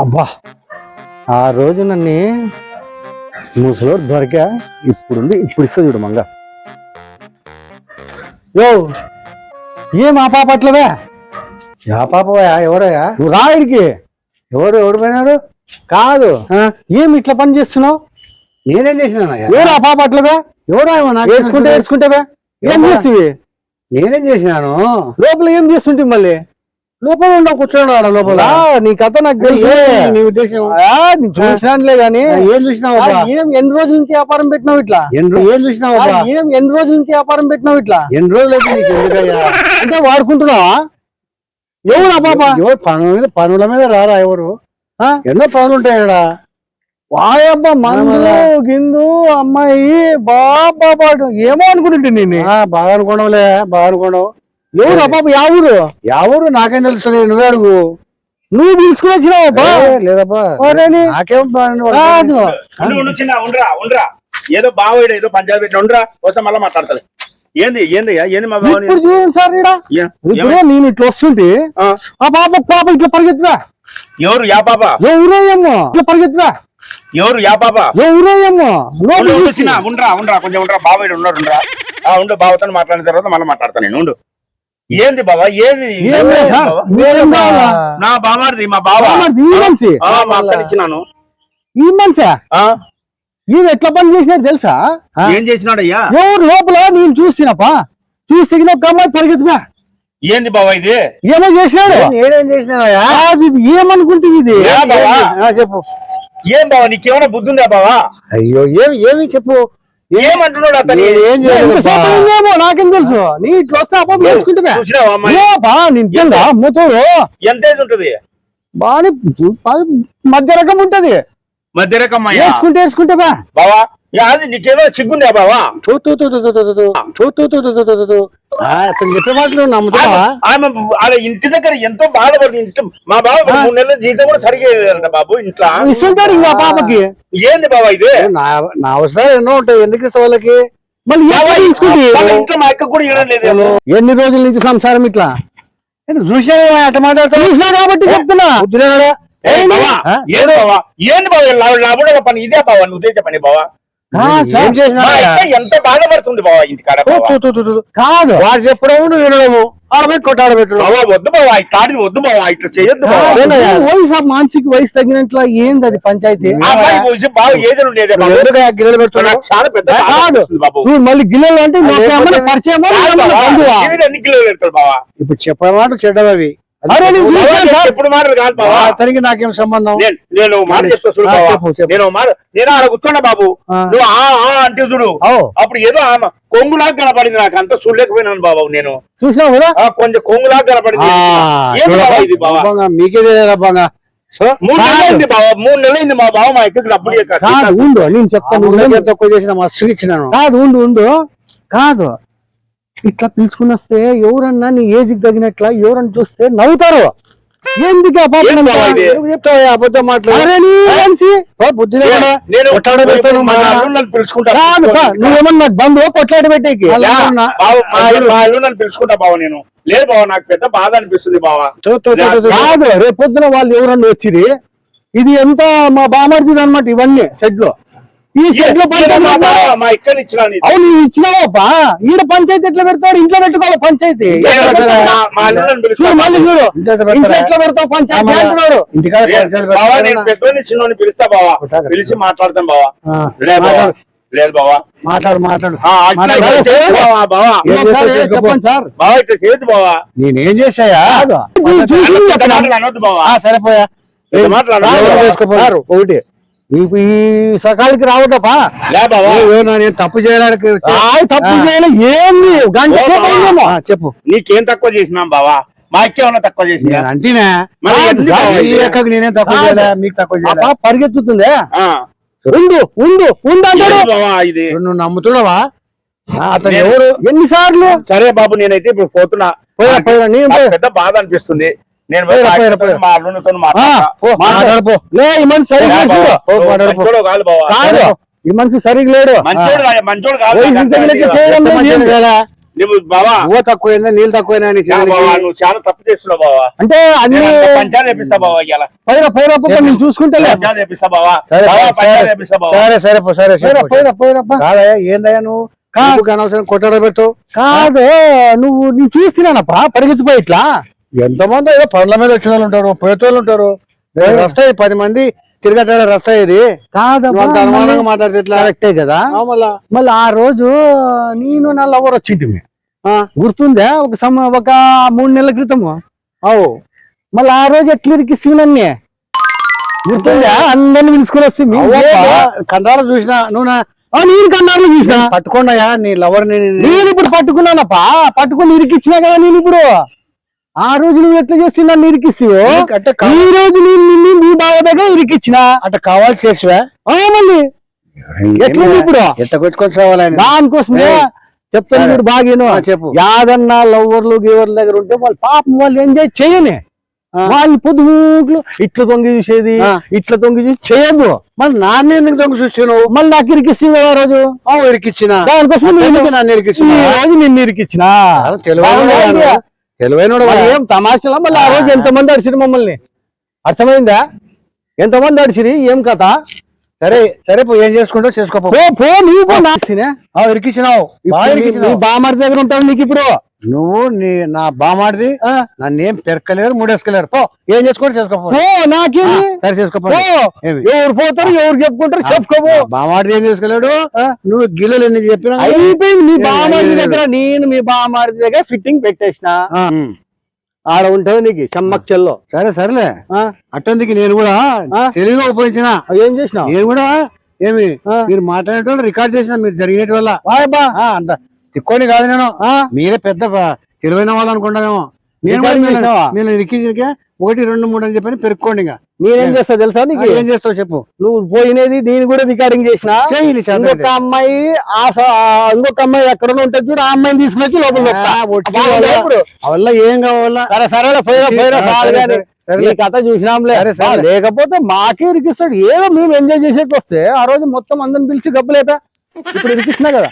అబ్బా ఆ రోజు నన్ను ముసలోడు దొరికా ఇప్పుడుంది ఇప్పుడు ఇస్తా చూడు మంగ. యో ఏం ఆ పాప అట్లవే? యా పాపయా ఎవరయ్యా? నువ్వు రాయుడికి ఎవరు ఎవరు పోయినాడు? కాదు. ఏం ఇట్లా పని చేస్తున్నావు? నేనేం చేసినానయ్యా? ఎవరు ఆ పాప అట్లవే? ఎవరు వేసుకుంటే. వేసుకుంటేవే ఏం ఎవరా? నేనేం చేసినాను? లోపల ఏం చేస్తుంటే మళ్ళీ? లోపల ఉండవు కూర్చోడు ఆడ లోపల. నీ కథ నాకు తెలుసు నీ ఉద్దేశం? చూసినానులే గాని. ఏం చూసినావు? ఏం ఎన్ని రోజుల నుంచి వ్యాపారం పెట్టినావు ఇట్లా? ఏం చూసినావు? ఏం ఎన్ని రోజుల నుంచి వ్యాపారం పెట్టినావు ఇట్లా? ఎన్ని రోజులు అయితే అంటే వాడుకుంటున్నావా? ఎవరు పాప? ఎవరు పనుల మీద పనుల మీద రారా ఎవరు? ఎన్నో పనులు ఉంటాయి వాయబ్బ మందు మళ్ళా. గిందు అమ్మాయి బాబా పాటు ఏమో అనుకుంటుంటే నేను ఆ, బాగా అనుకోవడంలే బాగా అనుకోవడం ఎవరు ఆ పాప యా ఊరు? ఎవరు నాకేం తెలుస్తుంది నువ్వే అడుగు. నువ్వు పిలుచుకుని వచ్చినావు బా ఏ, లేదబ్బా. ఒరేని. నాకేం ఉండరా ఉండరా. ఏదో బావోడు ఏదో పంచాయతీ పెట్టిన ఉండరా. వస్తే మళ్ళీ మాట్లాడతాను ఏంది ఏంది ఏంది మా బావ ఇప్పుడు చూడండి సార్ ఇప్పుడు నేను ఇట్లా వస్తుంటే ఆ. పాప పాప ఇట్లా పరిగెత్తురా ఎవరు? యా పాప ఎవరో ఏమో ఇట్లా పరిగెత్తురా ఎవరు? యా బాబా. చూసినా ఉండరా ఉండరా కొంచెం ఉండరా. బాబా ఇక్కడ ఉన్నారు ఉండరా. ఆ ఉండు బాబాతో మాట్లాడిన తర్వాత మళ్ళీ మాట్లాడతాను నేను ఉండు. ఏంది బాబా? ఏది? నా బాబాది మా బాబా ఇచ్చినాను. ఈ మనిషా? ఎట్లా పని చేసినాడు తెలుసా? ఏం చేసినాడయ్యా? ఎవరు లోపల నేను చూసినప్పా? చూసి ఒక పరిగెత్తుగా ఏంది బాబా ఇది? ఏమో చేసినాడు. ఏమేం చేసినాడు ఏమనుకుంటుంది ఇది? చెప్పు. ఏం బావా నీకేమైనా బుద్ధి ఉందా బావా? అయ్యో ఏమి ఏమి చెప్పు? ఏమంటున్నాడు అతని? శాతం ఉందేమో నాకేం తెలుసు. నీ ఇట్లా వస్తే అప్ప వేసుకుంటున్నా ఏ అమ్ముతాడు ఎంత ఏజ్ ఉంటది? బాగా మధ్య రకం ఉంటది. మధ్య రకం వేసుకుంటే వేసుకుంటే బా. బావా అది నీకేమో సిగ్గుందా బావా అతను చెప్పే మాటలు నమ్ముతావా ఆమె ఇంటి దగ్గర ఎంతో బాధపడి మా బావ మూడు నెలల జీతం కూడా సరిగేదంట బాబు ఇంట్లో ఇస్తుంటాడు ఏంది బావా ఇది నా అవసరాలు ఎన్నో ఉంటాయి ఎందుకు ఇస్తా వాళ్ళకి మళ్ళీ అక్క కూడా ఇవ్వలేదు ఎన్ని రోజుల నుంచి సంసారం ఇట్లా చూసాడు అట్ట బాబా చూసినా కాబట్టి చెప్తున్నా వద్దులేడా బావా ఏంది పని ఇదే బావా నువ్వు చేసే పని బావా ఎంత బాగా పడుతుంది కాదు. వాడు చెప్పడము నువ్వు వినడము. ఆడబెట్టి పెట్టడం. వద్దు బావా వద్దు ఇట్లా మానసిక వయసు తగినట్లు ఏంది అది పంచాయతీ? ఏదో ఉండేది మళ్ళీ గిల్లలు అంటే పరిచయం ఇప్పుడు చెప్పడం మాట చెడ్డవి ఇప్పుడు నాకేం సంబంధం? నేను మాట చెప్తా నేను మాట నేను ఆడ కూర్చోండా బాబు. నువ్వు ఆ అంటే చూడు. అప్పుడు ఏదో కొంగులాగా కనపడింది నాకు. అంత చూడలేకపోయినాను బాబు నేను. చూసినావు కదా? కొంచెం కొంగులాగా కనపడింది. మీకే బాగా మూడు నెలలు బాబా మా బావ మా ఇక్కడికి డబ్బులు కాదు ఉండు. నేను చెప్తాను. తక్కువ చేసిన మస్తు ఇచ్చినాను. కాదు ఉండు ఉండు. కాదు. ఇట్లా పిలుచుకుని వస్తే ఎవరన్నా నీ ఏజ్ తగినట్లా ఎవరన్నా చూస్తే నవ్వుతారు. నువ్వేమన్నా బంధువు? కొట్లాట పెట్టేకి. పిలుచుకుంటా బావ నేను. లేదు బావ నాకు బాధ బావా. రేపొద్దున వాళ్ళు ఎవరన్నా వచ్చింది ఇది ఎంత మా బామర్ది అనమాట ఇవన్నీ సెడ్లో ఈ మా అవును ఇచ్చినావాపా ఈడ పంచాయతీ ఎట్లా పెడతారు ఇంట్లో పెట్టుకోవాలి పంచాయతీ? మళ్ళీ చూడు. ఎట్లా పెడతావు పంచాయతీ పిలుస్తా బావా. పిలిచి మాట్లాడతాం బావా. లేదు బావా. లేదు బావా. మాట్లాడు మాట్లాడు. చెప్పండి బావా ఇట్లా బావా. నేనేం చేశాయా? సరిపోయా మాట్లాడారు ఒకటి. ఈ సకాలకి రావటపా నేను తప్పు చేయడానికి తప్పు చేయలే చెప్పు. నీకేం తక్కువ చేసినాం బావా? మాకేమన్నా తక్కువ చేసి అంటేనే. నేనేం తక్కువ చేయలే మీకు తక్కువ చేయలే. పరిగెత్తుతుందే? ఉండు ఉండు ఉండు అంటాడు. నువ్వు నమ్ముతున్నావా? అతను ఎవరు? ఎన్నిసార్లు? సరే బాబు నేనైతే ఇప్పుడు పోతున్నా. పెద్ద బాధ అనిపిస్తుంది. నేను మనిషి సరిగ్గా లేడు. నువ్వు తక్కువ నీళ్ళు తక్కువ చాలా తప్పు చేస్తున్నావు బావా. అంటే అన్ని పంచాలు వేపిస్తా బావా ఇలా పైన పైన నేను చూసుకుంటే సరే సరే సరే. సరే పైన పోయినప్పుడు ఏందయ్యా నువ్వు? కాదు అనవసరం కొట్టడబెట్టు కాదు నువ్వు నువ్వు చూస్తున్నానప్ప పరిగెత్తిపోయి ఇట్లా. ఎంతమంది ఏదో పండ్ల మీద వచ్చిన వాళ్ళు ఉంటారు పోయేటోళ్ళు ఉంటారు. రస్తా ఇది పది మంది తిరగటాడే రస్తా ఇది నువ్వు అంత అనుమానంగా మాట్లాడితే ఎట్లా? కరెక్టే కదా. మళ్ళా? మళ్ళీ ఆ రోజు నేను నా లవర్ వచ్చింటిమి ఆ, గుర్తుందా? ఒక సమ ఒక మూడు నెలల క్రితము. అవు. మళ్ళీ ఆ రోజు ఎట్లా ఇరికిస్తుంది నన్ను గుర్తుందా? అందరిని పిలుచుకొని వస్తే మీ అవ్వప్పా, కండాలు చూసినా నువ్వు నా నేను కన్నాళ్ళు చూసిన. పట్టుకున్నాయా నీ లవర్ని నేను ఇప్పుడు పట్టుకున్నానప్పా. పట్టుకుని ఇరికిచ్చినా కదా నేను ఇప్పుడు. ఆ రోజు నువ్వు ఎట్లా చేసి నన్ను ఇరికిస్తావు? అంటే ఈ రోజు నేను నిన్ను నీ బావ దగ్గర ఇరికిచ్చిన. అట్ట కావాల్సి చేసివా? మళ్ళీ. ఎట్లా ఇప్పుడు? ఎట్ట దానికోసమే. చెప్తాను. మీరు బాగాను. ఆ, చెప్పు. యాదన్నా లవ్వర్లు గీవర్ల దగ్గర ఉంటే వాళ్ళు పాపం వాళ్ళు ఎంజాయ్ చేయని. వాళ్ళు పొద్దుట్లు ఇట్లా తొంగి చూసేది. ఇట్లా తొంగి చూసి చేయదు. మరి నాన్న ఎందుకు దొంగ చూస్తున్నావు? మళ్ళీ నాకు ఇరికిస్తుంది కదా ఆ రోజు? ఇరికిచ్చిన? దానికోసం నేను ఇరికిచ్చిన నిన్ను ఇరికిచ్చిన. తెలివైన. ఏం తమాషలా? మళ్ళీ ఆ రోజు ఎంతమంది అడిచిరు మమ్మల్ని? అర్థమైందా? ఎంతమంది అడిచిరి ఏం కథ? సరే సరే పో ఏం చేసుకుంటో చేసుకోపో. పో పో నీవు పో ఇరికిచ్చినావు. బాగా నీ ఇరికిచ్చినావు బామర్ది దగ్గర ఉంటాడు నీకు ఇప్పుడు. నువ్వు నీ నా బామాడిది. నన్ను ఏం పెరకలేరు మూడేసుకోలేరు పో ఏం చేసుకోండి చేసుకోపో. నాకేమి? సరే చేసుకోపో? ఎవరు పోతారు ఎవరు చెప్పుకుంటారు చెప్పుకోబో బామాడిది ఏం చేసుకోలేడు. నువ్వు గిల్లలు ఎన్ని చెప్పినా? అయిపోయింది మీ బామారి దగ్గర నేను మీ బామారి దగ్గర ఫిట్టింగ్ పెట్టేసిన. ఆడ ఉంటది నీకు చెమ్మక్షల్లో సరే సరేలే. అట్టందుకు నేను కూడా. తెలివిగా ఉపయోగించిన. ఏం చేసినావు? నేను కూడా ఏమి. మీరు మాట్లాడేటోళ్ళు రికార్డ్ చేసిన మీరు జరిగినట్టు వల్ల. అంత తిక్కోని కాదు నేను. మీరే పెద్ద తెలివైన వాళ్ళు అనుకుంటామేమో నేను కూడా ఇరికించకే ఒకటి రెండు మూడు అని చెప్పని పెరుక్కోండి ఇంకా. నేనేం చేస్తా తెలుసా నీకు? ఏం చేస్తావు చెప్పు. నువ్వు పోయినది నేను కూడా రికార్డింగ్ చేసిన? ఇంకొక. అమ్మాయి ఆ ఇంకొక అమ్మాయి ఎక్కడ ఉంటుంది చూడు ఆ అమ్మాయిని తీసుకొచ్చి లోపల వల్ల- ఏం కావాలా? సరే సరేలే పోయినా పోయినా ఆ, చాలు సరే, సరే, ఈ. కథ చూసినాంలే. లేకపోతే మాకే ఇరికిస్తాడు. ఏదో మేము ఎంజాయ్ చేసేకి వస్తే ఆ రోజు మొత్తం అందరిని పిలిచి గబ్బలేట ఇప్పుడు ఇరికిస్తున్నా కదా.